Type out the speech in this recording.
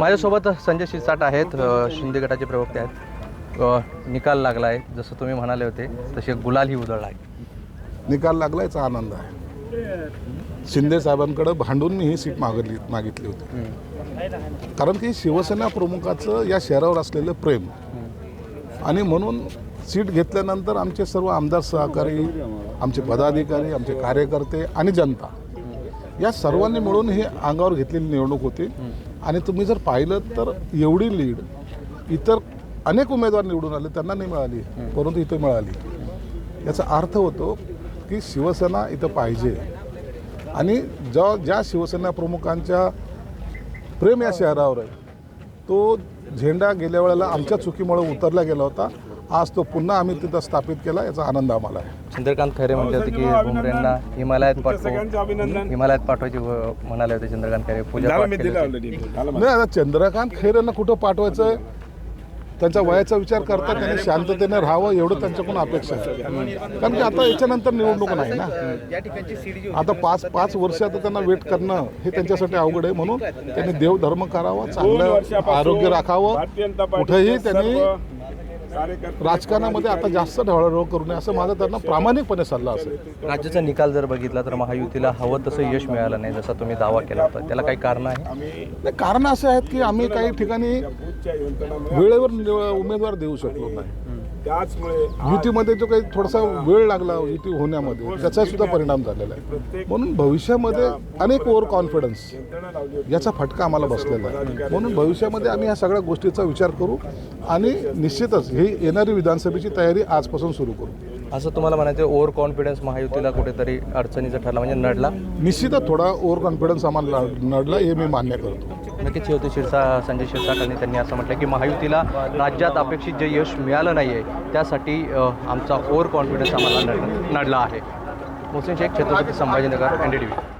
माझ्यासोबत संजय शिरसाट आहेत शिंदे गटाचे प्रवक्ते आहेत. निकाल लागला आहे जसं तुम्ही म्हणाले होते तसे गुलाल ही उधळला आहे. निकाल लागला याचा आनंद आहे. शिंदे साहेबांकडे भांडून मी ही सीट मागितली मागितली होती. कारण की शिवसेना प्रमुखाचं या शहरावर असलेलं प्रेम आणि म्हणून सीट घेतल्यानंतर आमचे सर्व आमदार सहकारी आमचे पदाधिकारी आमचे कार्यकर्ते आणि जनता या सर्वांनी मिळून ही अंगावर घेतलेली निवडणूक होती. आणि तुम्ही जर पाहिलं तर एवढी लीड इतर अनेक उमेदवार निवडून आले त्यांना नाही मिळाली परंतु इथं मिळाली. याचा अर्थ होतो की शिवसेना इथं पाहिजे. आणि ज्या ज्या शिवसेना प्रमुखांच्या प्रेम या शहरावर आहे तो झेंडा गेल्या वेळेला आमच्या चुकीमुळे उतरला गेला होता. आज तो पुन्हा आम्ही तिथं स्थापित केला याचा आनंद आम्हाला आहे. चंद्रकांत खैरे म्हणले होते की भुमरेंना हिमालयात सगळ्यांचं पाठवू. हिमालयात पाठवायची व- म्हणाले होते चंद्रकांत खैरे. पूजा पाठ केली होती. नाही आता चंद्रकांत खैरेंना कुठं पाठवायचं त्यांच्या वयाचा विचार करता त्यांनी शांततेने राहावं एवढं त्यांच्याकडून अपेक्षा आहे. कारण की आता याच्यानंतर निवडणूक नाही ना. आता पाच पाच वर्ष आता त्यांना वेट करणं हे त्यांच्यासाठी अवघड आहे म्हणून त्यांनी देवधर्म करावा चांगलं आरोग्य राखावं. भारतीय जनता पार्टीचे कुठेही त्यांनी सर्व राजकारणामध्ये आता जास्त ढवळाढवळ करू नये असं माझा त्यांना प्रामाणिकपणे सल्ला असेल. राज्याचा निकाल जर बघितला तर महायुतीला हवं तसं यश मिळालं नाही जसा तुम्ही दावा केला होता. त्याला काही कारण आहे कारणं असे आहेत की आम्ही काही ठिकाणी वेळेवर उमेदवार देऊ शकलो नाही. त्याचमुळे युतीमध्ये जो काही थोडासा वेळ लागला युती होण्यामध्ये त्याचा सुद्धा परिणाम झालेला आहे. म्हणून भविष्यामध्ये अनेक ओव्हर कॉन्फिडन्स. याचा फटका आम्हाला बसलेला आहे. म्हणून भविष्यामध्ये आम्ही ह्या सगळ्या गोष्टीचा विचार करू आणि निश्चितच ही येणारी विधानसभेची तयारी आजपासून सुरू करू. असं तुम्हाला म्हणायचं ओव्हर कॉन्फिडन्स महायुतीला कुठेतरी अडचणीचा ठरला म्हणजे नडला. निश्चितच थोडा ओव्हर कॉन्फिडन्स आम्हाला नडला हे मी मान्य करतो. नक्कीच होते शिरसा संजय शिरसाटांनी त्यांनी असं म्हटलं की महायुतीला राज्यात अपेक्षित जे यश मिळालं नाही आहे त्यासाठी आमचा ओव्हर कॉन्फिडन्स आम्हाला नड नडला आहे. मुस्लिम Shaikh Chhatrapati Sambhajinagar N D T V